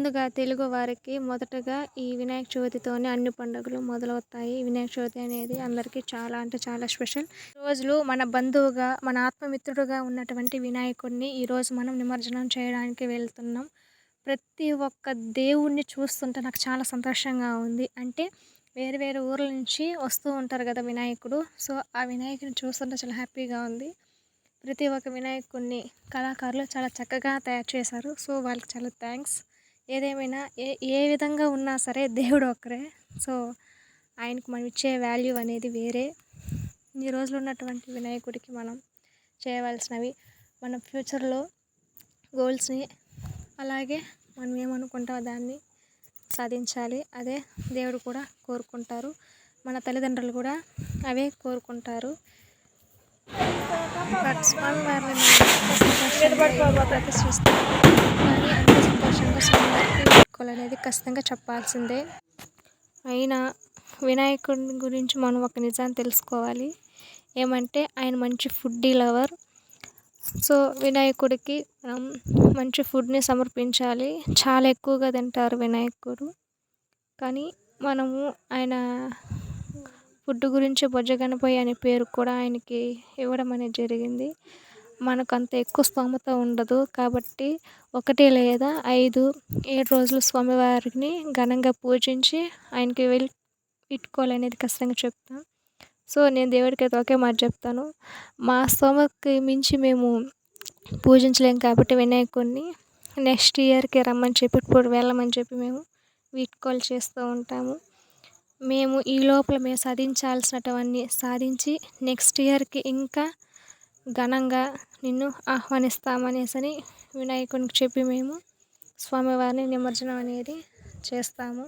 ముందుగా తెలుగు వారికి మొదటగా ఈ వినాయక చవితితోనే అన్ని పండుగలు మొదలవుతాయి. వినాయక చవితి అనేది అందరికీ చాలా అంటే చాలా స్పెషల్. రోజులు మన బంధువుగా మన ఆత్మమిత్రుడుగా ఉన్నటువంటి వినాయకుడిని ఈరోజు మనం నిమజ్జనం చేయడానికి వెళ్తున్నాం. ప్రతి ఒక్క దేవుణ్ణి చూస్తుంటే నాకు చాలా సంతోషంగా ఉంది. అంటే వేరు వేరు ఊర్ల నుంచి వస్తూ ఉంటారు కదా వినాయకుడు. సో ఆ వినాయకుడిని చూస్తుంటే చాలా హ్యాపీగా ఉంది. ప్రతి ఒక్క వినాయకుడిని కళాకారులు చాలా చక్కగా తయారు చేశారు. సో వాళ్ళకి చాలా థ్యాంక్స్. ఏదేమైనా ఏ ఏ విధంగా ఉన్నా సరే దేవుడు ఒక్కరే. సో ఆయనకు మనం ఇచ్చే వాల్యూ అనేది వేరే. ఈ రోజులు ఉన్నటువంటి వినాయకుడికి మనం చేయవలసినవి మన ఫ్యూచర్లో గోల్స్ని అలాగే మనం ఏమనుకుంటామో దాన్ని సాధించాలి. అదే దేవుడు కూడా కోరుకుంటారు. మన తల్లిదండ్రులు కూడా అవే కోరుకుంటారు. బట్ స్వామివారిని ప్రతిష్ఠిస్తారు సంతోషంగా అనేది ఖచ్చితంగా చెప్పాల్సిందే. అయినా వినాయకుడి గురించి మనం ఒక నిజాన్ని తెలుసుకోవాలి. ఏమంటే ఆయన మంచి ఫుడ్డీ లవర్ సో వినాయకుడికి మనం మంచి ఫుడ్ని సమర్పించాలి. చాలా ఎక్కువగా తింటారు వినాయకుడు. కానీ మనము ఆయన ఫుడ్ గురించి బొజ్జగనపోయి అనే పేరు కూడా ఆయనకి ఇవ్వడం అనేది జరిగింది. మనకు అంత ఎక్కువ స్తోమత ఉండదు. కాబట్టి ఒకటి లేదా ఐదు ఏడు రోజులు స్వామివారిని ఘనంగా పూజించి ఆయనకి వెళ్ళి ఇట్టుకోవాలనేది ఖచ్చితంగా చెప్తాను సో నేను దేవుడికి అయితే ఒకే మాట చెప్తాను. మా స్తోమకి మించి మేము పూజించలేం కాబట్టి వినాయకుడిని నెక్స్ట్ ఇయర్కి రమ్మని చెప్పి ఇప్పుడు వెళ్ళమని చెప్పి మేము వీట్కోలు చేస్తూ ఉంటాము. మేము ఈ లోపల మేము సాధించాల్సినటువన్నీ సాధించి నెక్స్ట్ ఇయర్కి ఇంకా ఘనంగా నిన్ను ఆహ్వానిస్తామనేసని వినాయకునికి చెప్పి మేము స్వామివారిని నిమజ్జనం అనేది చేస్తాము.